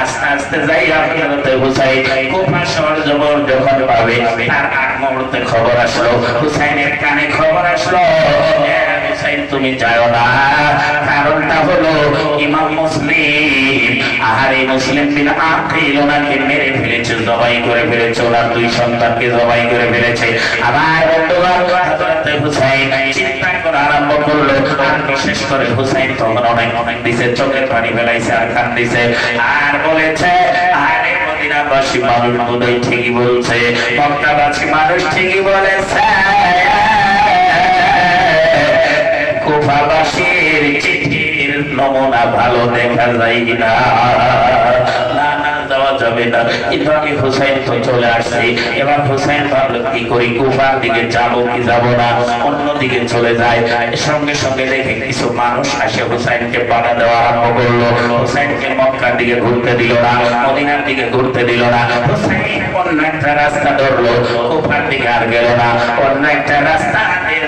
আস্তে আস্তে যাই আপনারা হুসাইন কুফা শহর জবর যখন পাবে, তার আগ মুহূর্তে খবর আসলো। হুসাইনের কানে খবর আসলো হ্যাঁ হুসাইন, তুমি যাও না। কারণটা হলো, ইমাম মুসলিম এই মুসলিম বিন আকিল ওনাকে মেরে ফেলেছে, জবাই করে ফেলেছে, ওনার দুই সন্তানকে জবাই করে ফেলেছে। আমার বন্ধুগণ হযরতে হুসাইন চিন্তা করা আরম্ভ করল আর বিশেষ করে হুসাইন তখন অনেক অনেক দিছে, চোখের পানি ফেলাইছে আর কান দিছে আর বলেছে, আরে মদিনাবাসী মানুষ বোধহয় ঠিকই বলছে, মক্কাবাসী মানুষ ঠিকই বলেছে। কুফাবাসীর নমুনা ভালো দেখা যায় না না ঘুরতে দিল না, মদিনার দিকে ঘুরতে দিল না। অন্য একটা রাস্তা ধরলো, কুফার দিকে আর গেল না। অন্য একটা রাস্তা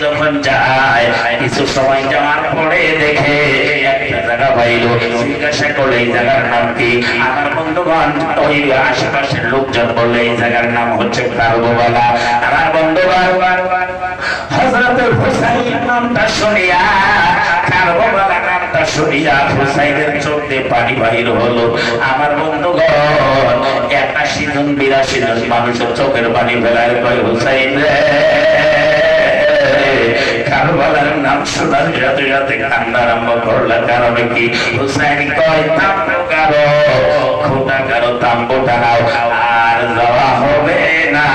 যখন যায়, কিছু সময় যাওয়ার পরে দেখে জায়গা পাইলো জিজ্ঞাসা করলে এই জায়গার নাম কি? আমার বন্ধুগণ, ওই আশেপাশের লোকজন বললে এই জায়গার নাম হচ্ছে কারবোবালা আমার বন্ধুগণ হজরত হুসাইন নামটা শুনিয়া কারবোবালা নামটা শুনিয়া হুসাইনের চোখ পানি বাহির হলো। আমার বন্ধুগণ, একাশি জন, বিরাশি জন মানুষের চোখের পানি ফেলায় হুসাইন রে কান্না আরম্ভ কারণে কি? হুসাইন কয়, তাম্বু কারও কারও তাম্বু টানাও। আর যাওয়া হবে না।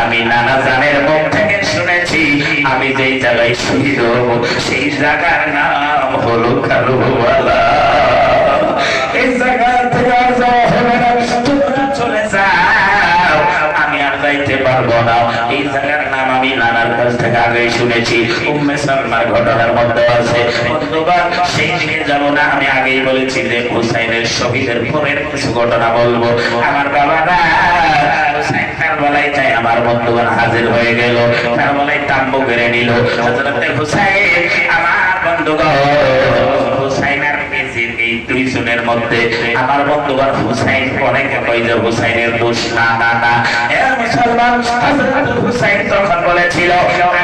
আমি নানা জানের মুখ থেকে শুনেছি, আমি যেই জায়গায় সেই জায়গার নাম হলো কারুবালা আগে শুনেছি উম্মে সালমার ঘটনার মধ্যে আছে। বন্ধুগণ, সেই দিকে যাব না, আমি আগেই বলেছি যে হুসাইনের শহীদের পরের কিছু ঘটনা বলব। আমার বাবারা হুসাইন কারবালায় চাই আমার বন্ধুগণ হাজির হয়ে গেল। তাম্বু কেড়ে নিল। হুসাইন, আমার বন্ধুগণ, হুসাইন আর মেজির এই মধ্যে, আমার বন্ধুগণ হুসাইন অনেকে কই যে হুসাইনের দোষ না না না এ মুসলমান হুসাইন তখন বলেছিল আমি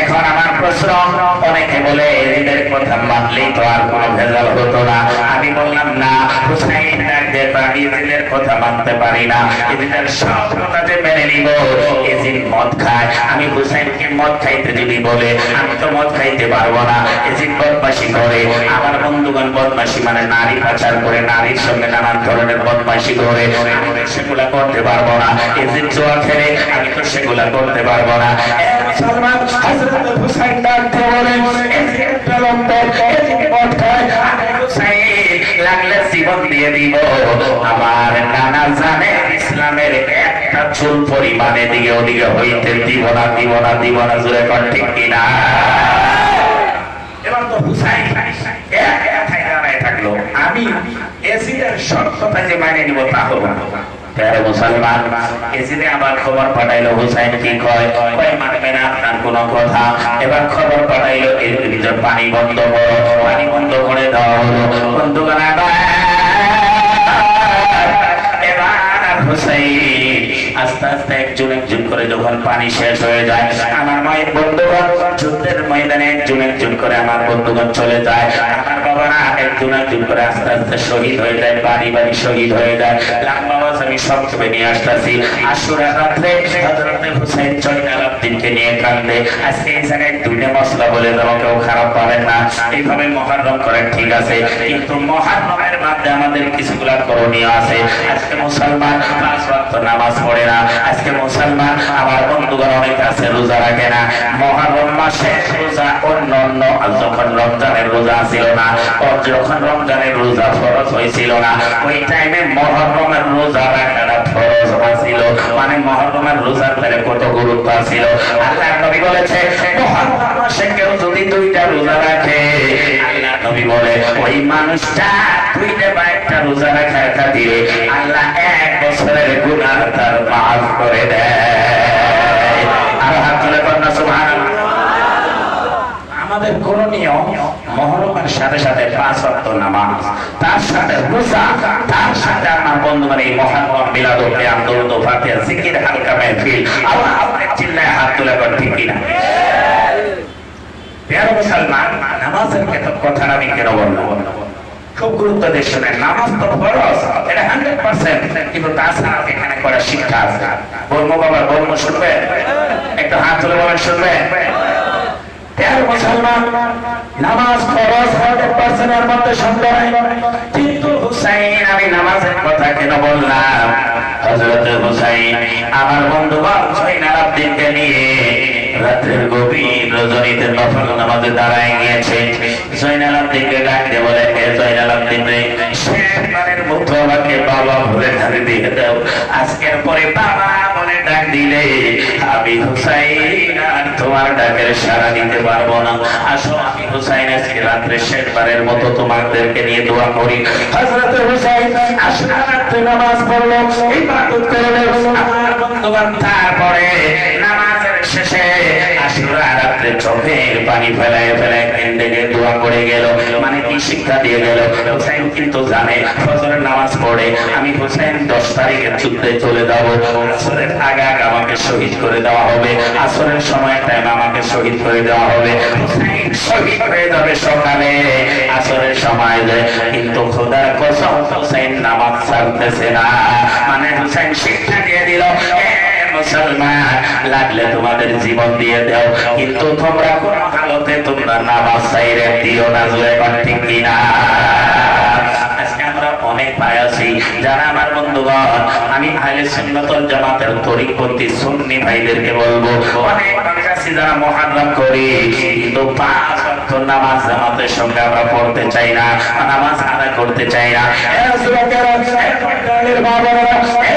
এখন আমার প্রশ্ন, অনেকে বলে, এদের কথা মানলেই তো আর কোনো ভেজাল হতো না। আমি বললাম, না, হুসাইন যে কথা মানতে পারি না। সব কথাতে মেনে নিব মদ খায়। আমি হুসাইনকে মদ খাইতে যদি বলে, আমি তো মদ খাইতে পারব না। বদমাসি করে। আমার বন্ধুগণ বদমাসি মানে নারী পাচার করে, নারীর সঙ্গে নানান ধরনের বদমাসি করে। সেগুলা করতে পারব না। জোয়া খেলে, আমি তো সেগুলা করতে পারব না। আমার নানা জানে ইসলামের একটা চুল পরিমাণে দিকে ওদিকে হইতে দিব না দিব না দিব না জুড়ে কর, ঠিক কিনা এবার তো হুসাইন মানে নিব তা হব না। প্যারে মুসলমান এসিদে আবার খবর পাঠাইলো, হুসাইন পানি বন্ধ করো, পানি বন্ধ করে দেওয়া হলো বন্ধুগণ হুসাইন আস্তে আস্তে একজন যায়, আমার মায়ের বন্ধুগণ যুদ্ধের ময়দানে একজন করে আস্তে আস্তে শহীদ হয়ে যায়, বাড়ি বাড়ি শহীদ হয়ে যায়। লাম্বা আমি সব নিয়ে আসতেছি। আশুরা রাত্রে জয়নাল আব্দিনকে নিয়ে কান্দে। আজকে এই জায়গায় দুইটা মশলা বলে দেবো, কেউ খারাপ পাবেন না। এইভাবে মহারম করেন ঠিক আছে, কিন্তু মহারমের মাধ্যমে আমাদের কিছুগুলা করণীয় আছে। আজকে মুসলমান পাঁচ ওয়াক্ত নামাজ পড়ে না। আজকে মুসলমান আমার বন্ধুগণ অনেক আছে, রোজা রাখে না। মহারম মাসে রোজা অন্য অন্য যখন রমজানের রোজা ছিল না যখন রমজানের রোজা ফরজ হয়েছিল না, ওই টাইমে মহরমের রোজা রাখাটা ফরজ ছিল মানে মহরমের রোজার তাহলে কত গুরুত্ব ছিল। নবী বলেছে কেউ যদি দুইটা রোজা রাখে নবী বলে, ওই মানুষটা দুইটা বা একটা রোজা রাখার খাতিরে আল্লাহ এক বছরের গুনাহ তার মাফ করে দেয় আর হাত তুলে কন্যা সুবহানাল্লাহ আমাদের করণীয় মহরমের সাথে সাথে পাঁচ ওয়াক্ত নামাজ, তার সাথে রোজা তার সাথে আমার বন্ধু মানে এই মহারম মিলাদ আন্দোলন ফাতিহা, জিকির হালকা মেহফিল। আল্লাহ আপনার চিল্লায় হাত তুলে কর ঠিক কিনা? প্রিয় মুসলমান, নামাজের কথা আমি কেন বললাম? খুব গুরুত্ব দিয়ে শুনেন, নামাজ তো ফরজ, এটা হান্ড্রেড পার্সেন্ট, কিন্তু তাছাড়া এখানে করা শিক্ষা আছে। বলব বাবা, বলব শুনবে একটু হাত তুলে বলেন শুনবে নামাজ ফরজ হান্ড্রেড পার্সেন্টের মধ্যে সন্দেহ নাই কিন্তু হুসাইন, আমি নামাজের কথা কেন বললাম? হযরত হুসাইন, আমার বন্ধুগণ জয়নাল আব্দিনকে নিয়ে রাতের গভীর রজনীতে নফল নামাজে দাঁড়ায় গিয়েছে। জয়নাল আব্দিনকে ডাকতে বলে, হে জয়নাল আব্দিন রে আমাকে বাবা বলে ধারে দিয়ে দাও। আজকের পরে বাবা দিলে আমি হুসাইন আর তোমার ডাকের সারা দিতে পারব না। আসো, আমি হুসাইন আজকে রাত্রে শেষবারের মতো তোমাদেরকে নিয়ে দোয়া করি। হযরত হুসাইন আসলে রাত্রে নামাজ পড়ল, ইবাদত করল। আমার বন্ধুগণ, তারপরে নামাজের শেষে আশুরা রাত্রে চোখের পানি ফেলায় ফেলায় শিক্ষা দিয়ে গেল? হুসাইন কিন্তু জানে, ফজরের নামাজ পড়ে। আমি হুসাইন দশ তারিখের যুদ্ধে চলে যাব। আসরের আগে আগে আমাকে শহীদ করে দেওয়া হবে। আসরের সময় টাইম আমাকে শহীদ করে দেওয়া হবে। শহীদ হয়ে যাবে সকালে। আসরের সময় যে, কিন্তু খোদার কসম হুসাইন নামাজ ছাড়তেছে না। মানে হুসাইন শিক্ষা দিয়ে দিল, "এ মুসলমান লাগলে তোমাদের জীবন দিয়ে দাও। কিন্তু তোমরা কোন হালতে তোমরা নামাজ চাইরে দিও না জুয়ে ঠিক কিনা? পাঁচ নামাজ জামাতের সঙ্গে আমরা পড়তে চাই না নামাজ আদায় করতে চাই না এ যুবকেরা, এ পর্দানের বাবারা, এ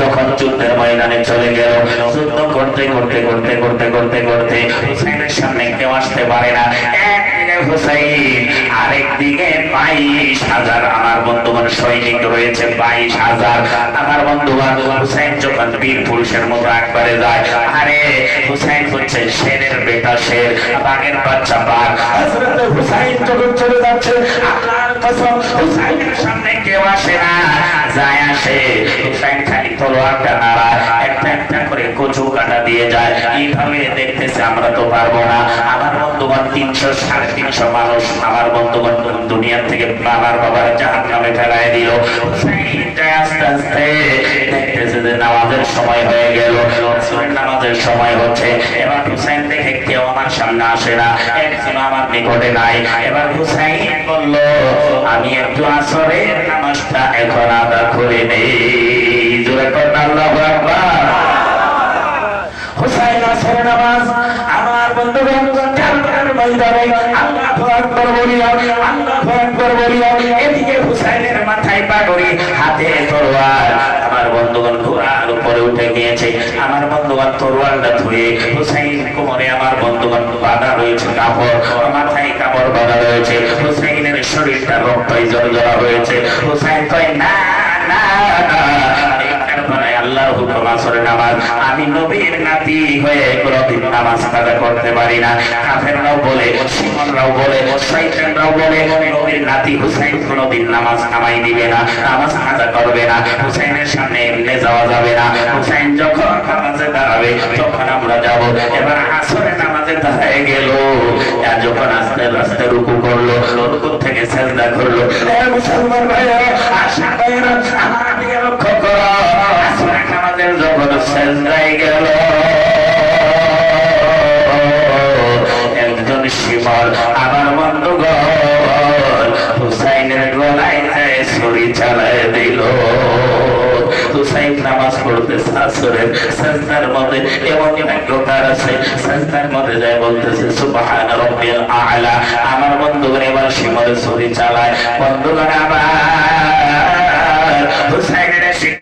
যখন যুদ্ধের ময়দানে চলে গেল, যুদ্ধ করতে করতে করতে করতে করতে করতে হুসাইনের সামনে কেউ আসতে পারে না। হুসাইন আরেক বাইশ হাজার। আমার বন্ধুগণ, সৈনিক রয়েছে বাইশ হাজার। আমার বন্ধুগণ, হুসাইন যখন বীর পুরুষের মতো একবারে যায়, আরে হুসাইন হচ্ছে শেরের বেটা শের, বাঘের বাচ্চা বাঘ। হযরত হুসাইন যখন চলে যাচ্ছে, আল্লাহর কসম, হুসাইনের সামনে কেউ আসে না, যায় আসে। হুসাইন খালি তলোয়ারটা নাড়ায়, একটা একটা কচু কাটা দিয়ে যায়। এইভাবে দেখতেছে, আমরা তো পারব না। আমার বন্ধুগণ তিনশো, সাড়ে তিনশো মানুষ আমার বন্ধুগণ দুনিয়ার থেকে বাবার বাবার জাহান নামে ফেলায় দিল। নামাজের সময় হয়ে গেল। এবার কেউ আমার সামনে আসে না। আমার হুসাইন আমি একটু আসরের নামাজটা এখন আদা করে নেই আকবার হুসাইন আসরের নামাজ আমার বন্ধুগণ জান্নাতের ময়দানে আল্লাহু আকবার বলি আল্লাহু আকবার বলি এদিকে হুসাইনের মাথায় পাগড়ি, হাতে তরোয়ার আমার বন্ধুগণ ঘোড়ার উপরে উঠে আমার বন্ধুগণ তরোয়ারটা ধুয়ে হুসাইন কোমরে আমার বন্ধুগণ বাঁধা রয়েছে, কাপড় মাথায় কাপড় বাঁধা রয়েছে। হুসাইনের শরীরটা রক্তই জর্জরা হয়েছে হুসাইন কয়, না আল্লাহর হুকুম আসরে নামাজ। আমি নবীর নাতি হয়ে কোনদিন নামাজ কাজা করতে পারি না। কাফেররাও বলে সিমনরাও বলে, শয়তানরাও বলে, নবীর নাতি হুসাইন কোনদিন নামাজ কামাই দিবে না, নামাজ কাজা করবে না, হুসাইনের সামনে এমনি যাওয়া যাবে না। হুসাইন যখন নামাজে দাঁড়াবে, তখন আমরা যাব। এবার আসরে নামাজে দাঁড়ায় গেল। যখন আস্তে আস্তে রুকু করল রুকু থেকে সেজদা করল মুসলমান ভাইরা আশা ভাইরা আমার দিকে লক্ষ্য করো। আমাদের যখন সেজদায় গেল। একজন শিমল আমার বন্ধুগণ হুসাইনের গলায় ছুরি চালায় দিল। হুসাইন নামাজ পড়তেছে আসরের সাজদার মধ্যে এমন ভাগ্যকার আছে সাজদার মধ্যে যায় বলতেছে, সুবহান রব্বিল আলা। আমার বন্ধুগণ এবার শিমলে ছুরি চালায়। বন্ধুগণ আমার হুসাইন